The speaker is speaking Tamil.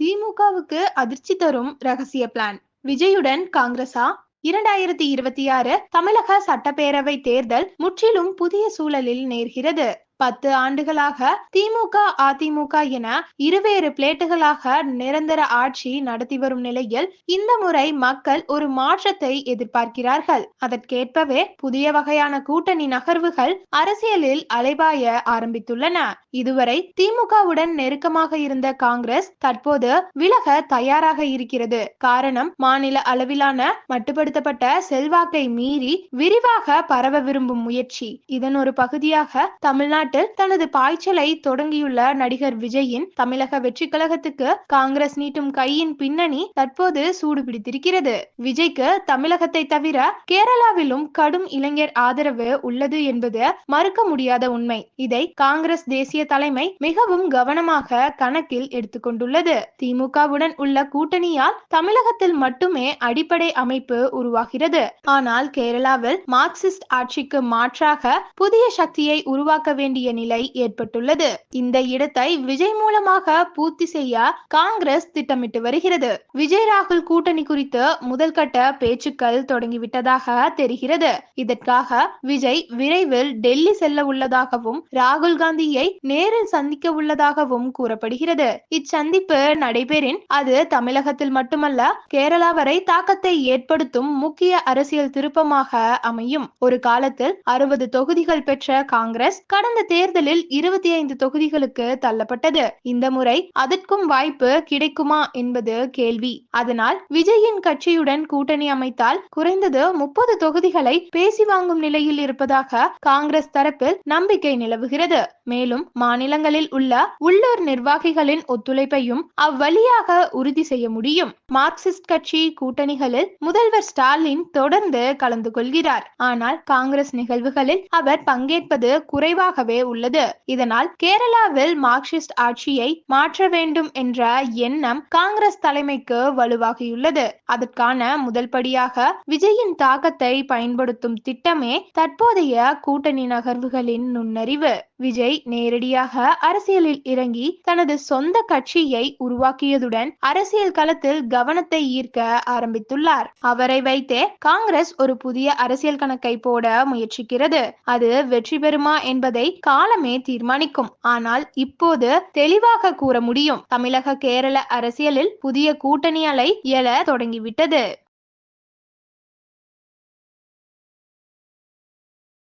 திமுகவுக்கு அதிர்ச்சி தரும் ரகசிய பிளான். விஜயுடன் காங்கிரசா இரண்டாயிரத்தி இருபத்தி ஆறு தமிழக சட்டப்பேரவை தேர்தல் முற்றிலும் புதிய சூழலில் நேர்கிறது. பத்து ஆண்டுகளாக திமுக அதிமுக என இருவேறு பிளேட்டுகளாக நிரந்தர ஆட்சி நடத்தி வரும் நிலையில் இந்த முறை மக்கள் ஒரு மாற்றத்தை எதிர்பார்க்கிறார்கள். அதற்கேற்பவே புதிய வகையான கூட்டணி நகர்வுகள் அரசியலில் அலைபாய ஆரம்பித்துள்ளன. இதுவரை திமுகவுடன் நெருக்கமாக இருந்த காங்கிரஸ் தற்போது விலக தயாராக இருக்கிறது. காரணம் மாநில அளவிலான மட்டுப்படுத்தப்பட்ட செல்வாக்கை மீறி விரிவாக பரவ விரும்பும் முயற்சி. இதன் ஒரு பகுதியாக தமிழ்நாடு தமிழ்நாட்டில் தனது பாய்ச்சலை தொடங்கியுள்ள நடிகர் விஜயின் தமிழக வெற்றி கழகத்துக்கு காங்கிரஸ் நீட்டும் கையின் பின்னணி தற்போது சூடு பிடித்திருக்கிறது விஜய்க்கு தமிழகத்தை தவிர கேரளாவிலும் கடும் இளைஞர் ஆதரவு உள்ளது என்பது மறுக்க முடியாத உண்மை. இதை காங்கிரஸ் தேசிய தலைமை மிகவும் கவனமாக கணக்கில் எடுத்துக்கொண்டுள்ளது. திமுகவுடன் உள்ள கூட்டணியால் தமிழகத்தில் மட்டுமே அடிப்படை அமைப்பு உருவாகிறது. ஆனால் கேரளாவில் மார்க்சிஸ்ட் ஆட்சிக்கு மாற்றாக புதிய சக்தியை உருவாக்க வேண்டிய நிலை ஏற்பட்டுள்ளது. இந்த இடத்தை விஜய் மூலமாக பூர்த்தி செய்ய காங்கிரஸ் திட்டமிட்டு வருகிறது. விஜய் ராகுல் கூட்டணி குறித்து முதல் கட்ட பேச்சுக்கள் தொடங்கிவிட்டதாக தெரிகிறது. இதற்காக விஜய் விரைவில் டெல்லி செல்ல உள்ளதாகவும் ராகுல் காந்தியை நேரில் சந்திக்க உள்ளதாகவும் கூறப்படுகிறது. இச்சந்திப்பு நடைபெறின் அது தமிழகத்தில் மட்டுமல்ல கேரளா வரை தாக்கத்தை ஏற்படுத்தும் முக்கிய அரசியல் திருப்பமாக அமையும். ஒரு காலத்தில் அறுபது தொகுதிகள் பெற்ற காங்கிரஸ் கடந்த தேர்தலில் இருபத்தி ஐந்து தொகுதிகளுக்கு தள்ளப்பட்டது. இந்த முறை அதற்கும் வாய்ப்பு கிடைக்குமா என்பது கேள்வி. அதனால் விஜயின் கட்சியுடன் கூட்டணி அமைத்தால் குறைந்தது முப்பது தொகுதிகளை பேசி வாங்கும் நிலையில் இருப்பதாக காங்கிரஸ் தரப்பில் நம்பிக்கை நிலவுகிறது. மேலும் மாநிலங்களில் உள்ள உள்ளூர் நிர்வாகிகளின் ஒத்துழைப்பையும் அவ்வழியாக உறுதி செய்ய முடியும். மார்க்சிஸ்ட் கட்சி கூட்டணிகளில் முதல்வர் ஸ்டாலின் தொடர்ந்து கலந்து கொள்கிறார். ஆனால் காங்கிரஸ் நிகழ்வுகளில் அவர் பங்கேற்பது குறைவாகவே உள்ளது. இதனால் கேரளாவில் மார்க்சிஸ்ட் ஆட்சியை மாற்ற வேண்டும் என்ற எண்ணம் காங்கிரஸ் தலைமைக்கு வலுவாகியுள்ளது. அதற்கான முதல் படியாக விஜயின் தாக்கத்தை பயன்படுத்தும் திட்டமே தற்போதைய கூட்டணி நகர்வுகளின் நுண்ணறிவு. விஜய் நேரடியாக அரசியலில் இறங்கி தனது சொந்த கட்சியை உருவாக்கியதுடன் அரசியல் களத்தில் கவனத்தை ஈர்க்க ஆரம்பித்துள்ளார். அவரை வைத்தே காங்கிரஸ் ஒரு புதிய அரசியல் கணக்கை போட முயற்சிக்கிறது. அது வெற்றி பெறுமா என்பதை காலமே தீர்மானிக்கும். ஆனால் இப்போது தெளிவாக கூற முடியும். தமிழக கேரள அரசியலில் புதிய கூட்டணி அலை எழ தொடங்கிவிட்டது.